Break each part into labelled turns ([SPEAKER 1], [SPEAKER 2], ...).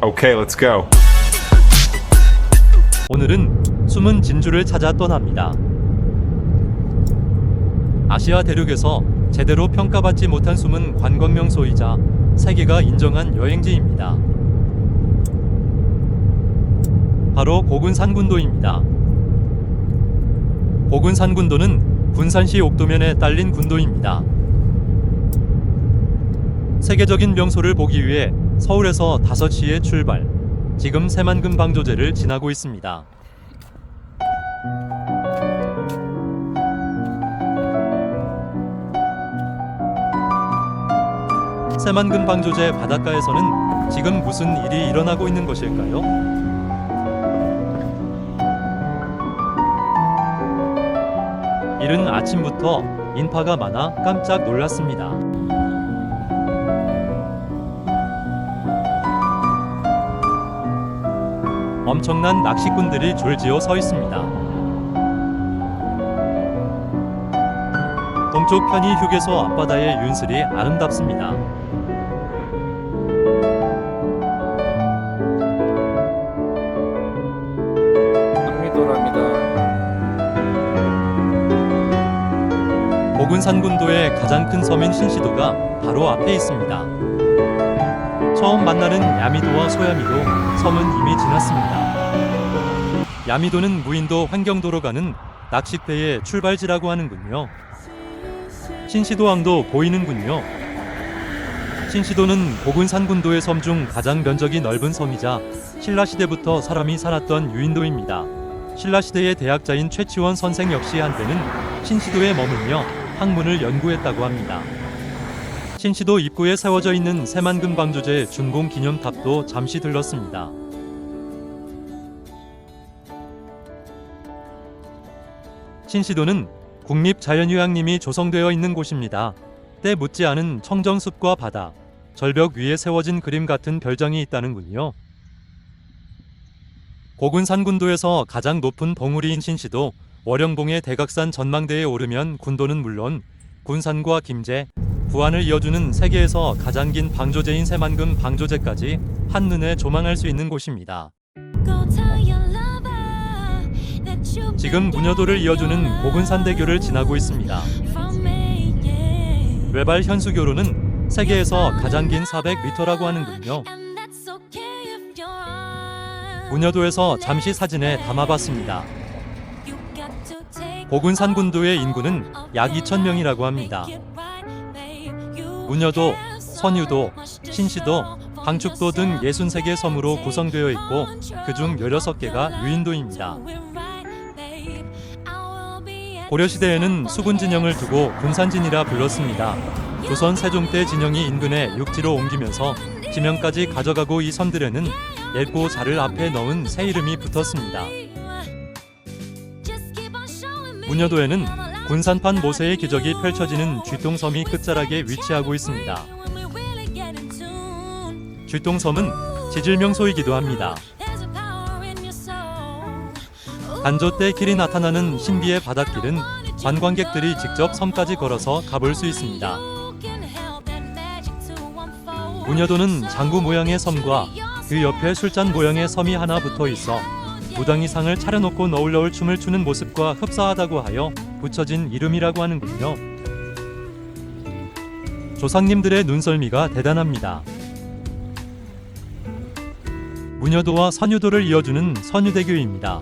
[SPEAKER 1] Okay, let's go.
[SPEAKER 2] 오늘은 숨은 진주를 찾아 떠납니다. 아시아 대륙에서 제대로 평가받지 못한 숨은 관광 명소이자 세계가 인정한 여행지입니다. 바로 고군산군도입니다. 고군산군도는 군산시 옥도면에 딸린 군도입니다. 세계적인 명소를 보기 위해 서울에서 5시에 출발. 지금 새만금 방조제를 지나고 있습니다. 새만금 방조제 바닷가에서는 지금 무슨 일이 일어나고 있는 것일까요? 이른 아침부터 인파가 많아 깜짝 놀랐습니다. 엄청난 낚시꾼들이 줄지어 서 있습니다. 동쪽 편의 휴게소 앞바다의 윤슬이 아름답습니다. 고군산군도의 가장 큰 섬인 신시도가 바로 앞에 있습니다. 처음 만나는 야미도와 소야미도 섬은 이미 지났습니다. 야미도는 무인도 환경도로 가는 낚싯배의 출발지라고 하는군요. 신시도항도 보이는군요. 신시도는 고군산군도의 섬 중 가장 면적이 넓은 섬이자 신라시대부터 사람이 살았던 유인도입니다. 신라시대의 대학자인 최치원 선생 역시 한때는 신시도에 머물며 학문을 연구했다고 합니다. 신시도 입구에 세워져 있는 새만금 방조제 준공 기념탑도 잠시 들렀습니다. 신시도는 국립자연휴양림이 조성되어 있는 곳입니다. 때 묻지 않은 청정숲과 바다, 절벽 위에 세워진 그림 같은 별장이 있다는군요. 고군산군도에서 가장 높은 덩우리인 신시도 월영봉의 대각산 전망대에 오르면 군도는 물론 군산과 김제, 부안을 이어주는 세계에서 가장 긴 방조제인 새만금 방조제까지 한눈에 조망할 수 있는 곳입니다. 지금 문여도를 이어주는 고군산대교를 지나고 있습니다. 외발 현수교로는 세계에서 가장 긴 400m라고 하는군요. 문여도에서 잠시 사진에 담아봤습니다. 고군산 군도의 인구는 약 2,000명이라고 합니다. 문여도, 선유도, 신시도, 방축도 등 63개 섬으로 구성되어 있고 그중 16개가 유인도입니다. 고려시대에는 수군 진영을 두고 군산진이라 불렀습니다. 조선 세종 때 진영이 인근에 육지로 옮기면서 지명까지 가져가고 이 섬들에는 얇고 자를 앞에 넣은 새 이름이 붙었습니다. 문여도에는 군산판 모세의 기적이 펼쳐지는 쥐똥섬이 끝자락에 위치하고 있습니다. 쥐똥섬은 지질명소이기도 합니다. 간조 때 길이 나타나는 신비의 바닷길은 관광객들이 직접 섬까지 걸어서 가볼 수 있습니다. 문여도는 장구 모양의 섬과 그 옆에 술잔 모양의 섬이 하나 붙어 있어 무당이상을 차려놓고 너울너울 춤을 추는 모습과 흡사하다고 하여 붙여진 이름이라고 하는군요. 조상님들의 눈썰미가 대단합니다. 문여도와 선유도를 이어주는 선유대교입니다.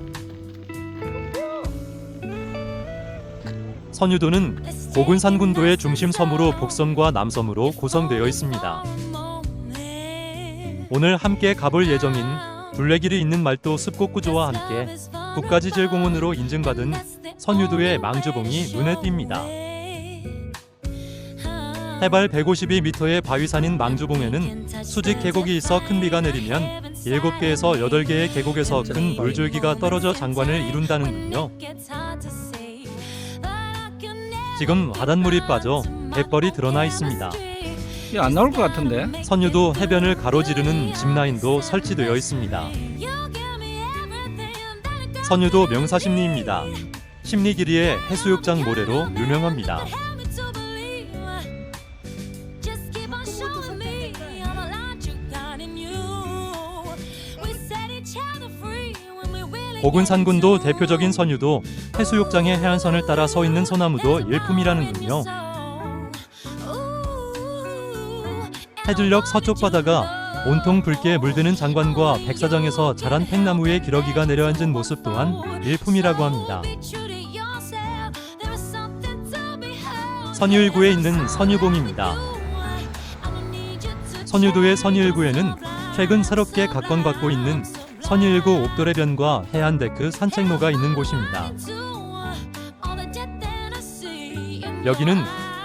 [SPEAKER 2] 선유도는 고군산군도의 중심 섬으로 북섬과 남섬으로 구성되어 있습니다. 오늘 함께 가볼 예정인 둘레길이 있는 말도 습곡 구조와 함께 국가지질공원으로 인증받은 선유도의 망주봉이 눈에 띕니다. 해발 152m의 바위산인 망주봉에는 수직 계곡이 있어 큰 비가 내리면 7개에서 8개의 계곡에서 큰 물줄기가 떨어져 장관을 이룬다는군요. 지금 바닷물이 빠져 갯벌이 드러나 있습니다.
[SPEAKER 3] 이게 안 나올 것 같은데?
[SPEAKER 2] 선유도 해변을 가로지르는 짚라인도 설치되어 있습니다. 선유도 명사심리입니다. 심리길이의 해수욕장 모래로 유명합니다. 고군산군도 대표적인 선유도 해수욕장의 해안선을 따라 서 있는 소나무도 일품이라는군요. 해질녘 서쪽 바다가 온통 붉게 물드는 장관과 백사장에서 자란 팽나무에 기러기가 내려앉은 모습 또한 일품이라고 합니다. 선유일구에 있는 선유봉입니다. 선유도의 선유일구에는 최근 새롭게 각광받고 있는 선유일구 옥도래변과 해안데크 산책로가 있는 곳입니다. 여기는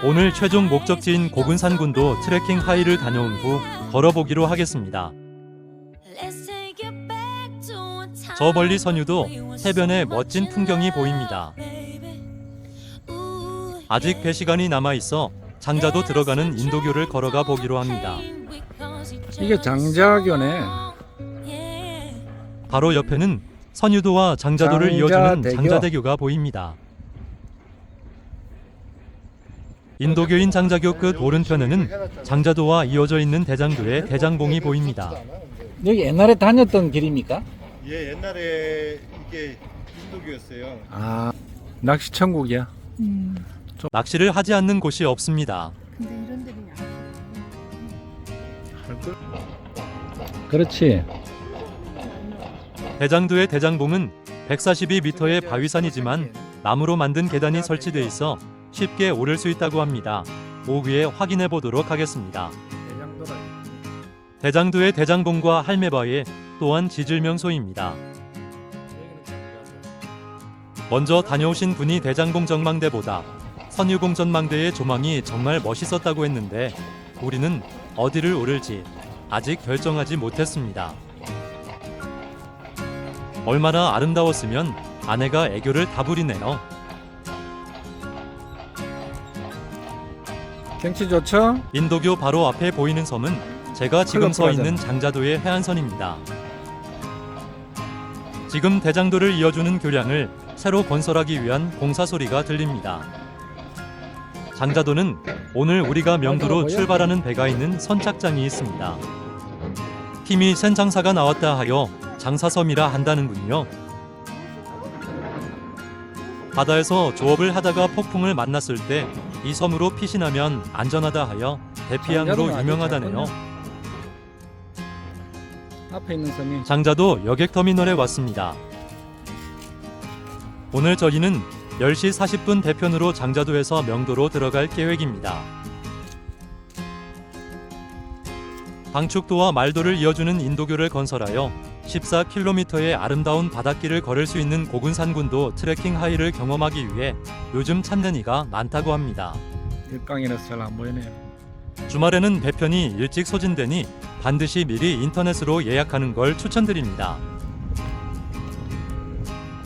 [SPEAKER 2] 오늘 최종 목적지인 고군산군도 트레킹 하이를 다녀온 후 걸어보기로 하겠습니다. 저 멀리 선유도 해변에 멋진 풍경이 보입니다. 아직 배 시간이 남아 있어 장자도 들어가는 인도교를 걸어가 보기로 합니다.
[SPEAKER 3] 이게 장자교네.
[SPEAKER 2] 바로 옆에는 선유도와 장자도를 이어주는
[SPEAKER 3] 장자대교.
[SPEAKER 2] 장자대교가 보입니다. 인도교인 장자교 끝 오른편에는 장자도와 이어져 있는 대장도의 대장봉이 보입니다.
[SPEAKER 3] 여기 옛날에 다녔던 길입니까?
[SPEAKER 1] 예, 옛날에 이게 인도교였어요.
[SPEAKER 3] 아, 낚시 천국이야.
[SPEAKER 4] 음,
[SPEAKER 2] 낚시를 하지 않는 곳이 없습니다.
[SPEAKER 4] 근데 이런 데는 안
[SPEAKER 3] 그렇지.
[SPEAKER 2] 대장도의 대장봉은 142m의 바위산이지만 나무로 만든 계단이 설치돼 있어 쉽게 오를 수 있다고 합니다. 오후에 확인해 보도록 하겠습니다. 대장도의 대장봉과 할매바위 또한 지질 명소입니다. 먼저 다녀오신 분이 대장봉 전망대보다 선유봉 전망대의 조망이 정말 멋있었다고 했는데 우리는 어디를 오를지 아직 결정하지 못했습니다. 얼마나 아름다웠으면 아내가 애교를 다 부리네요.
[SPEAKER 3] 경치 좋죠?
[SPEAKER 2] 인도교 바로 앞에 보이는 섬은 제가 지금 서. 있는 장자도의 해안선입니다. 지금 대장도를 이어주는 교량을 새로 건설하기 위한 공사 소리가 들립니다. 장자도는 오늘 우리가 명도로? 출발하는 배가 있는 선착장이 있습니다. 팀이 센 장사가 나왔다 하여 장사섬이라 한다는군요. 바다에서 조업을 하다가 폭풍을 만났을 때 이 섬으로 피신하면 안전하다 하여
[SPEAKER 3] 아주
[SPEAKER 2] 유명하다네요.
[SPEAKER 3] 잘 앞에 있는 섬이
[SPEAKER 2] 장자도 여객터미널에 왔습니다. 오늘 저희는 10시 40분 대편으로 장자도에서 명도로 들어갈 계획입니다. 방축도와 말도를 이어주는 인도교를 건설하여 14km의 아름다운 바닷길을 걸을 수 있는 고군산군도 트레킹 하이를 경험하기 위해 요즘 찾는 이가 많다고 합니다.
[SPEAKER 3] 일강이라서 잘 안 보이네요.
[SPEAKER 2] 주말에는 배편이 일찍 소진되니 반드시 미리 인터넷으로 예약하는 걸 추천드립니다.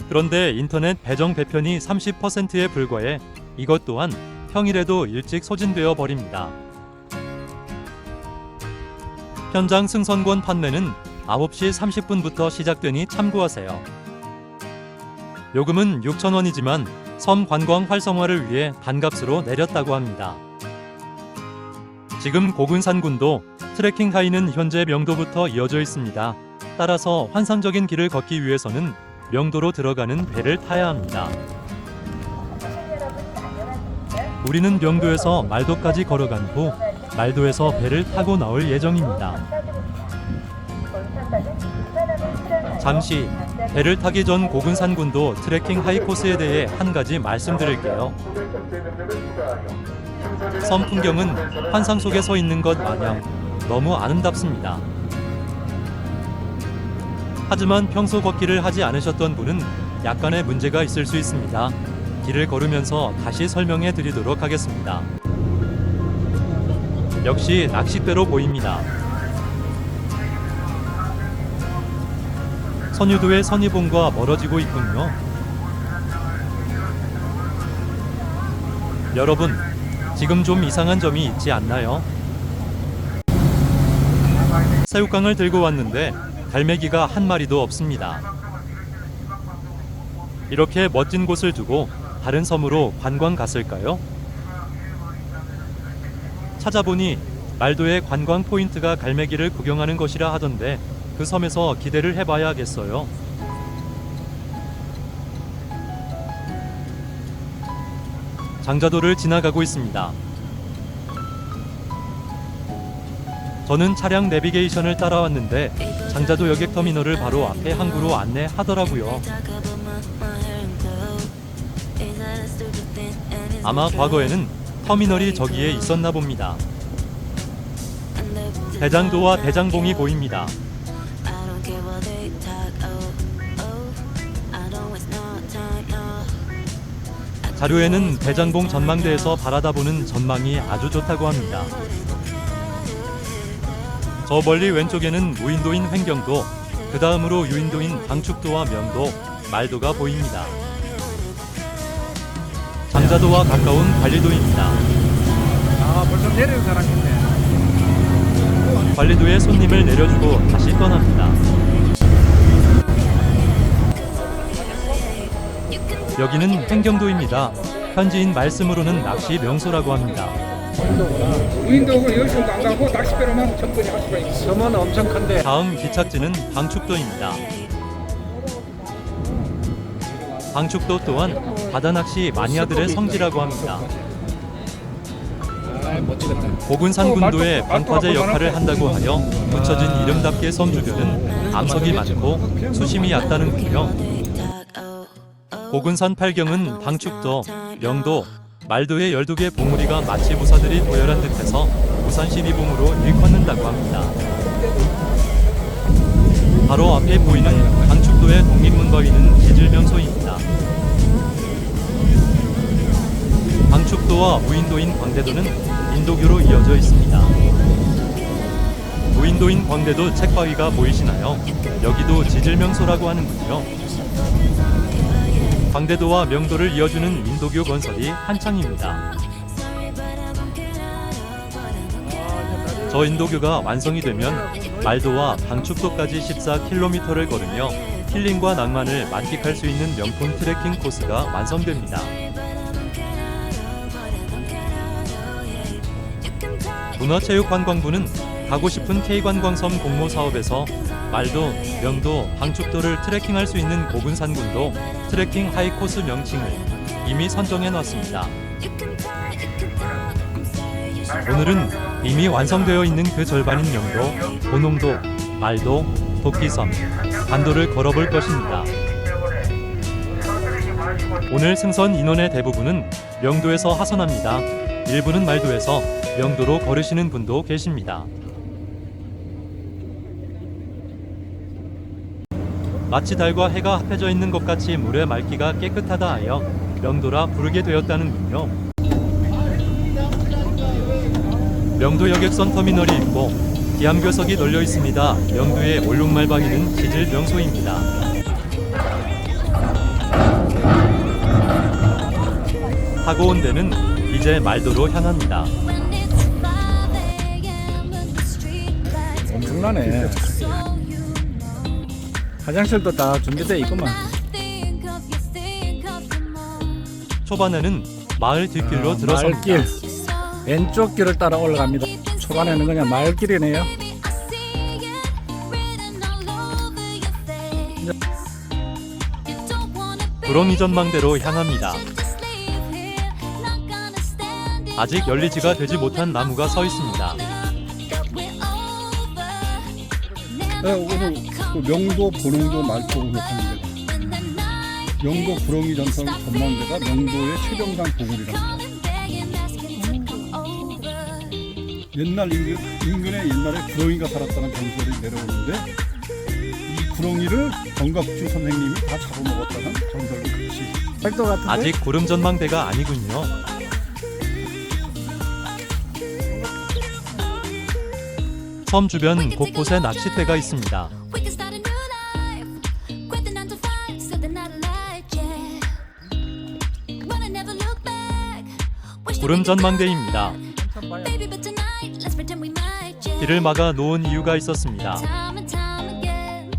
[SPEAKER 2] 그런데 인터넷 배정 배편이 30%에 불과해 이것 또한 평일에도 일찍 소진되어 버립니다. 현장 승선권 판매는 9시 30분부터 시작되니 참고하세요. 요금은 6,000원이지만 섬 관광 활성화를 위해 반값으로 내렸다고 합니다. 지금 고군산군도 트레킹 하이는 현재 명도부터 이어져 있습니다. 따라서 환상적인 길을 걷기 위해서는 명도로 들어가는 배를 타야 합니다. 우리는 명도에서 말도까지 걸어간 후 말도에서 배를 타고 나올 예정입니다. 잠시 배를 타기 전 고군산군도 트레킹 하이 코스에 대해 한 가지 말씀드릴게요. 섬 풍경은 환상 속에 서 있는 것 마냥 너무 아름답습니다. 하지만 평소 걷기를 하지 않으셨던 분은 약간의 문제가 있을 수 있습니다. 길을 걸으면서 다시 설명해 드리도록 하겠습니다. 역시 낚싯배로 보입니다. 선유도의 선이봉과 멀어지고 있군요. 여러분, 지금 좀 이상한 점이 있지 않나요? 새우깡을 들고 왔는데 갈매기가 한 마리도 없습니다. 이렇게 멋진 곳을 두고 다른 섬으로 관광 갔을까요? 찾아보니 말도의 관광 포인트가 갈매기를 구경하는 것이라 하던데 그 섬에서 기대를 해봐야겠어요. 장자도를 지나가고 있습니다. 저는 차량 내비게이션을 따라왔는데 장자도 여객 터미널을 바로 앞에 항구로 안내하더라고요. 아마 과거에는 터미널이 저기에 있었나 봅니다. 대장도와 대장봉이 보입니다. 자료에는 대장봉 전망대에서 바라다보는 전망이 아주 좋다고 합니다. 저 멀리 왼쪽에는 무인도인 횡경도, 그 다음으로 유인도인 방축도와 명도, 말도가 보입니다. 장자도와 가까운 관리도입니다.
[SPEAKER 3] 아 벌써 내리는 사람 있네.
[SPEAKER 2] 관리도에 손님을 내려주고 다시 떠납니다. 여기는 횡경도입니다. 현지인 말씀으로는 낚시 명소라고 합니다.
[SPEAKER 5] 무인도고 여기서 안 가고 낚싯배로만 접근이 할 수가 있어.
[SPEAKER 3] 섬은 엄청 큰데
[SPEAKER 2] 다음 기착지는 방축도입니다. 방축도 또한 바다 낚시 마니아들의 성지라고 합니다.
[SPEAKER 5] 아.
[SPEAKER 2] 고군산 군도의 방파제 역할을 한다고 하여 붙여진 이름답게 섬 주변은 암석이 많고 수심이 얕다는군요. 고군산 팔경은 방축도, 명도, 말도의 12개 봉우리가 마치 부사들이 도열한 듯해서 부산 시리봉으로 일컫는다고 합니다. 바로 앞에 보이는 방축도의 독립문과 있는 기질명소입니다. 방축도와 무인도인 광대도는 인도교로 이어져 있습니다. 무인도인 광대도 책바위가 보이시나요? 여기도 지질명소라고 하는군요. 광대도와 명도를 이어주는 인도교 건설이 한창입니다. 저 인도교가 완성이 되면 말도와 방축도까지 14km를 걸으며 힐링과 낭만을 만끽할 수 있는 명품 트레킹 코스가 완성됩니다. 문화체육관광부는 가고 싶은 K관광섬 공모 사업에서 말도, 명도, 방축도를 트레킹할 수 있는 고군산군도 트레킹 하이코스 명칭을 이미 선정해 놨습니다. 오늘은 이미 완성되어 있는 그 절반인 명도, 고농도, 말도, 도끼섬, 반도를 걸어볼 것입니다. 오늘 승선 인원의 대부분은 명도에서 하선합니다. 일부는 말도에서 명도로 걸으시는 분도 계십니다. 마치 달과 해가 합해져 있는 것 같이 물의 맑기가 깨끗하다 하여 명도라 부르게 되었다는군요. 명도 여객선 터미널이 있고 기암교석이 널려 있습니다. 명도의 올룡말바위는 지질 명소입니다. 타고 온 데는 이제 말도로 향합니다.
[SPEAKER 3] 엄청나네. 화장실도 다 준비되어 있구만.
[SPEAKER 2] 초반에는 마을 뒷길로
[SPEAKER 3] 아,
[SPEAKER 2] 들어섭니다.
[SPEAKER 3] 마을 길 왼쪽 길을 따라 올라갑니다. 초반에는 그냥 마을길이네요.
[SPEAKER 2] 구렁이 전망대로 향합니다. 아직 열리지가 되지 못한 나무가 서 있습니다.
[SPEAKER 6] 네, 오늘 그 명도, 보능도, 말도 하는 데가 명도 구렁이 전망대가 명도의 최정상 보물이랍니다. 옛날 인근, 인근에 옛날에 구렁이가 살았다는 전설이 내려오는데 이 구렁이를 정갑주 선생님이 다 잡아먹었다는 전설도 같이
[SPEAKER 3] 팔도 같은데.
[SPEAKER 2] 아직 구름 전망대가 아니군요. 섬 주변 곳곳에 낚싯대가 있습니다. 구름 전망대입니다. 길을 막아 놓은 이유가 있었습니다.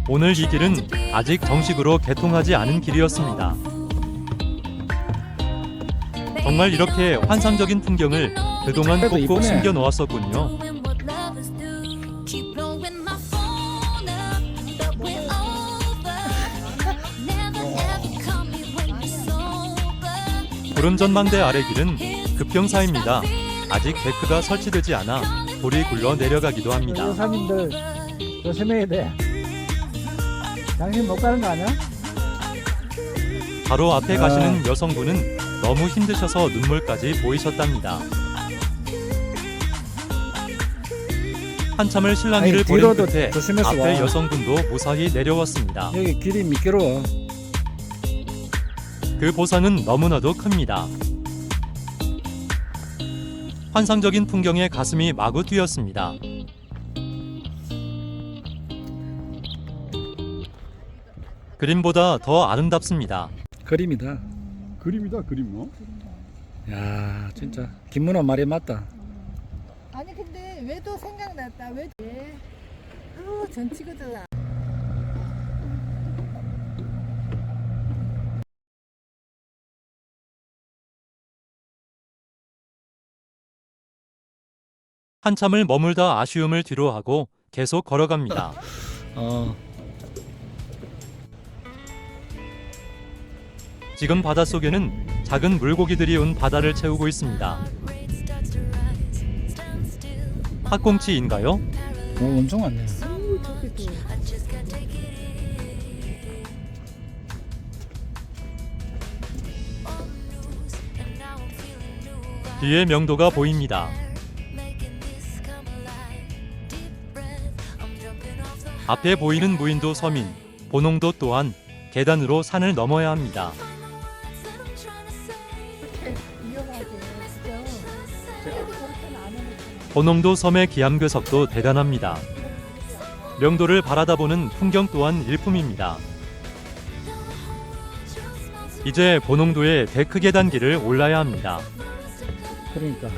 [SPEAKER 2] 오늘 이 길은 아직 정식으로 개통하지 않은 길이었습니다. 정말 이렇게 환상적인 풍경을 그동안 꼭꼭. 숨겨 놓았었군요. 구름 전망대 아래 길은 급경사입니다. 아직 데크가 설치되지 않아 돌이 굴러 내려가기도 합니다.
[SPEAKER 3] 여사님들 조심해야 돼. 당신 못 가는 거 아니야?
[SPEAKER 2] 바로 앞에
[SPEAKER 3] 아.
[SPEAKER 2] 가시는 여성분은 너무 힘드셔서 눈물까지 보이셨답니다. 한참을 실랑이를
[SPEAKER 3] 아니, 뒤로도
[SPEAKER 2] 끝에
[SPEAKER 3] 조심해서
[SPEAKER 2] 앞에
[SPEAKER 3] 와.
[SPEAKER 2] 여성분도 무사히 내려왔습니다.
[SPEAKER 3] 여기 길이 미끄러워.
[SPEAKER 2] 그 보상은 너무나도 큽니다. 환상적인 풍경에 가슴이 마구 뛰었습니다. 그림보다 더 아름답습니다.
[SPEAKER 3] 그림이다.
[SPEAKER 6] 그림이다 그림 어?
[SPEAKER 3] 야 진짜 김문호 말이 맞다.
[SPEAKER 4] 아니 근데 왜도 생각났다. 왜? 예. 어, 전 치거든.
[SPEAKER 2] 한참을 머물다 아쉬움을 뒤로하고 계속 걸어갑니다.
[SPEAKER 3] 어
[SPEAKER 2] 지금 바닷속에는 작은 물고기들이 온 바다를 채우고 있습니다. 학꽁치인가요?
[SPEAKER 3] 어, 엄청 많네.
[SPEAKER 2] 뒤에 명도가 보입니다. 앞에 보이는 무인도 서민, 보농도 또한 계단으로 산을 넘어야 합니다. 보농도 섬의 기암괴석도 대단합니다. 명도를 바라다 보는 풍경 또한 일품입니다. 이제 보농도의 데크 계단길을 올라야 합니다.
[SPEAKER 3] 그러니까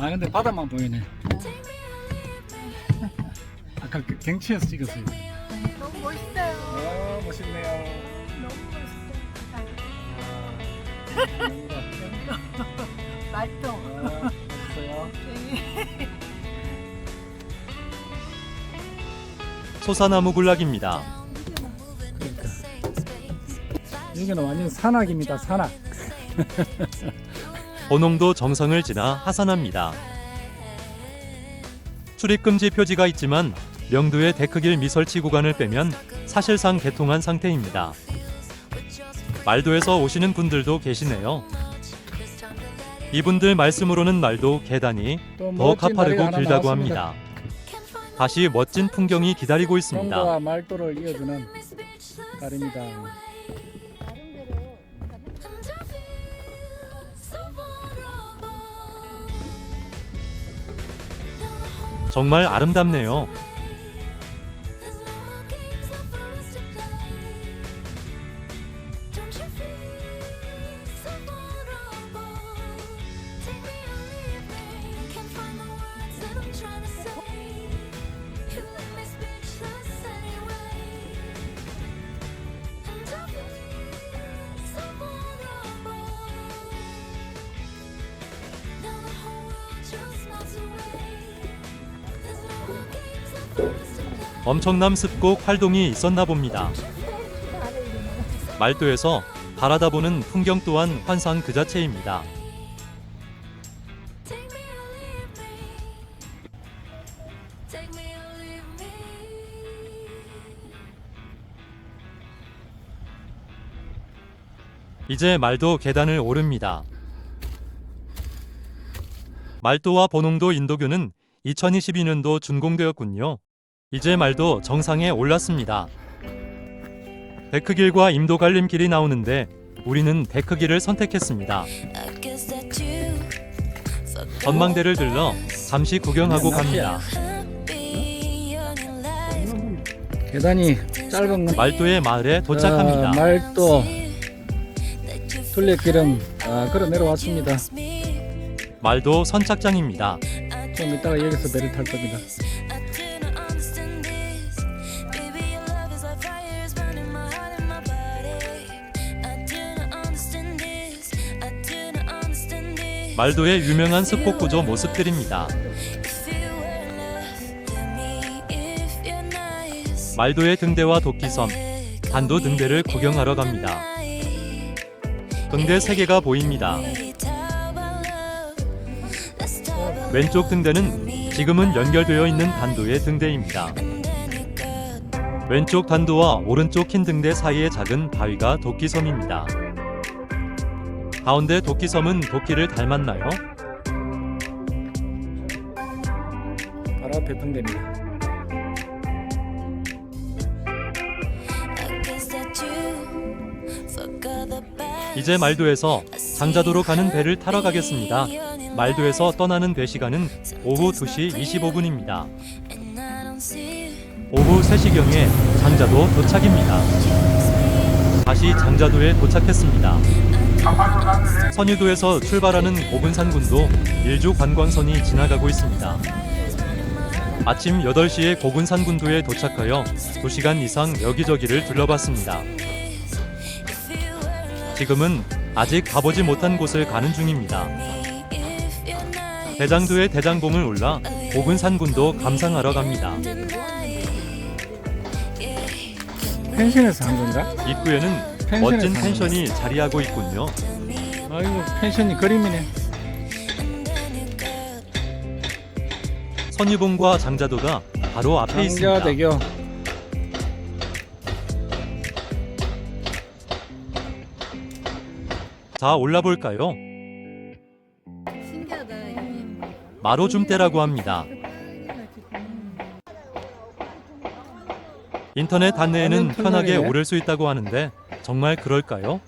[SPEAKER 3] 아 근데 바다만 보이네. 아까 그 경치에서 찍었어요.
[SPEAKER 4] 너무 멋있어요.
[SPEAKER 3] 아 멋있네요.
[SPEAKER 4] 너무 멋있어요. 말도.
[SPEAKER 3] 아, 멋있어요.
[SPEAKER 2] 소사나무 군락입니다.
[SPEAKER 3] 그러니까 여기는 완전 산악입니다. 산악.
[SPEAKER 2] 보농도 정성을 지나 하산합니다. 출입금지 표지가 있지만 명도의 데크길 미설치 구간을 빼면 사실상 개통한 상태입니다. 말도에서 오시는 분들도 계시네요. 이분들 말씀으로는 말도 계단이 또더 가파르고 길다고. 합니다. 다시 멋진 풍경이 기다리고 있습니다.
[SPEAKER 3] 말도를 이어주는 다리입니다.
[SPEAKER 2] 정말 아름답네요. 엄청남 습곡 활동이 있었나 봅니다. 말도에서 바라다 보는 풍경 또한 환상 그 자체입니다. 이제 말도 계단을 오릅니다. 말도와 보농도 인도교는 2022년도 준공되었군요. 이제 말도 정상에 올랐습니다. 데크길과 임도 갈림길이 나오는데 우리는 데크길을 선택했습니다. 전망대를 들러 잠시 구경하고 갑니다.
[SPEAKER 3] 계단이 짧은 건
[SPEAKER 2] 말도의 마을에 도착합니다.
[SPEAKER 3] 아, 말도 둘레길은 아, 걸어 내려왔습니다.
[SPEAKER 2] 말도 선착장입니다.
[SPEAKER 3] 좀 이따가 여기서 배를 탈 겁니다.
[SPEAKER 2] 말도의 유명한 습곡 구조 모습들입니다. 말도의 등대와 도끼섬, 단도 등대를 구경하러 갑니다. 등대 세 개가 보입니다. 왼쪽 등대는 지금은 연결되어 있는 단도의 등대입니다. 왼쪽 단도와 오른쪽 흰 등대 사이의 작은 바위가 도끼섬입니다. 가운데 도끼섬은 도끼를 닮았나요?
[SPEAKER 3] 바로 앞에 등대입니다.
[SPEAKER 2] 이제 말도에서 장자도로 가는 배를 타러 가겠습니다. 말도에서 떠나는 배 시간은 오후 2시 25분입니다. 오후 3시경에 장자도 도착입니다. 다시 장자도에 도착했습니다. 선유도에서 출발하는 고군산군도 일주 관광선이 지나가고 있습니다. 아침 8시에 고군산군도에 도착하여 2시간 이상 여기저기를 둘러봤습니다. 지금은 아직 가보지 못한 곳을 가는 중입니다. 대장도의 대장봉을 올라 고군산군도 감상하러 갑니다.
[SPEAKER 3] 펜션에서 한 건가?
[SPEAKER 2] 입구에는
[SPEAKER 3] 펜션에서
[SPEAKER 2] 멋진
[SPEAKER 3] 한
[SPEAKER 2] 펜션이 자리하고 있군요.
[SPEAKER 3] 아이고 펜션이 그림이네.
[SPEAKER 2] 선유봉과 장자도가 바로 앞에 있습니다.
[SPEAKER 3] 장자대교.
[SPEAKER 2] 자 올라볼까요?
[SPEAKER 4] 신기하다.
[SPEAKER 2] 마로줌대라고 합니다. 인터넷 안내에는
[SPEAKER 3] 완전
[SPEAKER 2] 편하게. 오를 수 있다고 하는데 정말 그럴까요?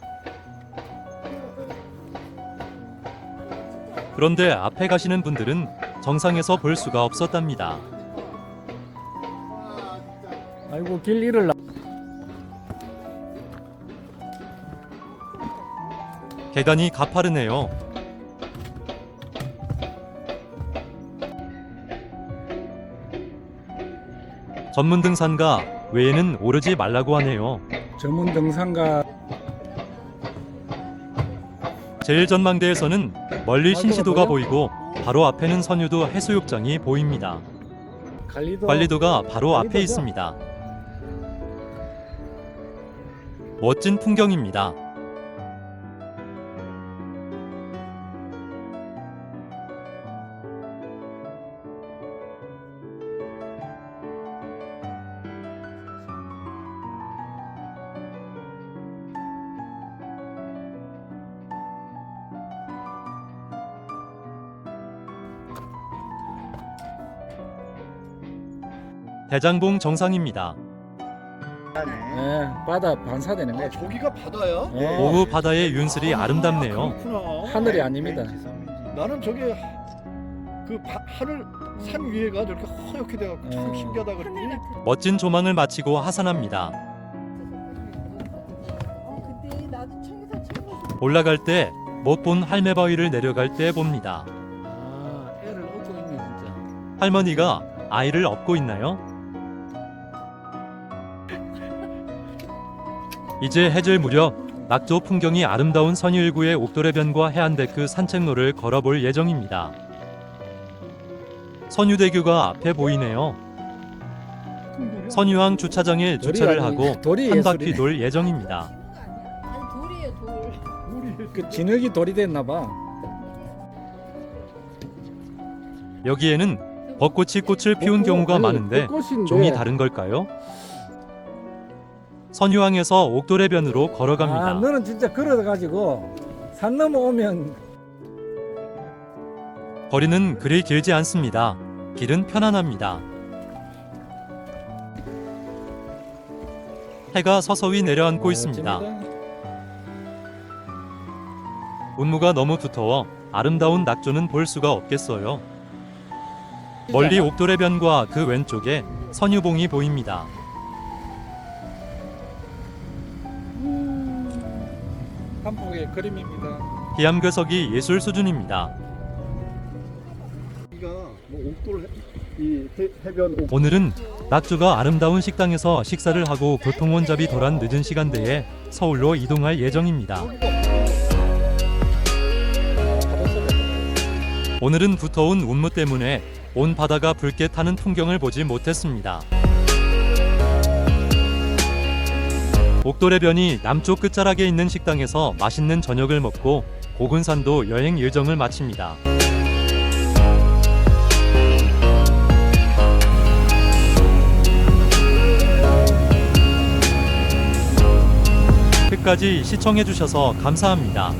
[SPEAKER 2] 그런데 앞에 가시는 분들은 정상에서 볼 수가 없었답니다.
[SPEAKER 3] 아이고 길 잃을라.
[SPEAKER 2] 계단이 가파르네요. 전문 등산가 외에는 오르지 말라고 하네요.
[SPEAKER 3] 전문 등산가
[SPEAKER 2] 제일 전망대에서는 멀리
[SPEAKER 3] 아,
[SPEAKER 2] 신시도가? 보이고 바로 앞에는 선유도 해수욕장이 보입니다.
[SPEAKER 3] 관리도
[SPEAKER 2] 관리도가 바로 앞에? 있습니다. 멋진 풍경입니다. 대장봉 정상입니다.
[SPEAKER 3] 예, 바다 반사되는
[SPEAKER 6] 아,
[SPEAKER 3] 거예요.
[SPEAKER 6] 저기가 바다야?
[SPEAKER 3] 예.
[SPEAKER 2] 오후 바다의 윤슬이 아름답네요.
[SPEAKER 6] 그렇구나.
[SPEAKER 3] 하늘이 아닙니다.
[SPEAKER 6] 나는 저게 그 바, 하늘 산 위에가 저렇게 허옇게 돼갖고 참
[SPEAKER 3] 어.
[SPEAKER 6] 신기하다 그랬더니
[SPEAKER 4] 같은.
[SPEAKER 2] 멋진 조망을 마치고 하산합니다.
[SPEAKER 4] 어, 그때 나도 청에서 처음
[SPEAKER 2] 올라갈 때 못 본 할매바위를 내려갈 때 봅니다.
[SPEAKER 3] 아, 애를 얻고 있네 진짜.
[SPEAKER 2] 할머니가 아이를 업고 있나요? 이제 해질 무렵 낙조 풍경이 아름다운 선유일구의 옥도래변과 해안데크 산책로를 걸어볼 예정입니다. 선유대교가 앞에 보이네요. 선유항 주차장에 주차를 하고 한 바퀴. 돌 예정입니다.
[SPEAKER 4] 아니 돌이에요 돌.
[SPEAKER 3] 그 진흙이 돌이 됐나 봐.
[SPEAKER 2] 여기에는 벚꽃이 꽃을 피운 경우가
[SPEAKER 3] 아니,
[SPEAKER 2] 많은데 종이 다른 걸까요? 선유항에서 옥도래변으로 걸어갑니다.
[SPEAKER 3] 아, 너는 진짜 걸어가지고 산 넘어오면
[SPEAKER 2] 거리는 그리 길지 않습니다. 길은 편안합니다. 해가 서서히 내려앉고
[SPEAKER 3] 아,
[SPEAKER 2] 있습니다. 운무가 너무 두터워 아름다운 낙조는 볼 수가 없겠어요. 멀리 옥도래변과 그 왼쪽에 선유봉이 보입니다.
[SPEAKER 3] 한폭의 그림입니다.
[SPEAKER 2] 비암괴석이 예술 수준입니다.
[SPEAKER 6] 뭐
[SPEAKER 2] 오늘은 낙조가 아름다운 식당에서 식사를 하고 교통혼잡이 덜한 늦은 시간대에 서울로 이동할 예정입니다. 오늘은 두터운 운무 때문에 온 바다가 붉게 타는 풍경을 보지 못했습니다. 목도래변이 남쪽 끝자락에 있는 식당에서 맛있는 저녁을 먹고 고군산도 여행 일정을 마칩니다. 끝까지 시청해주셔서 감사합니다.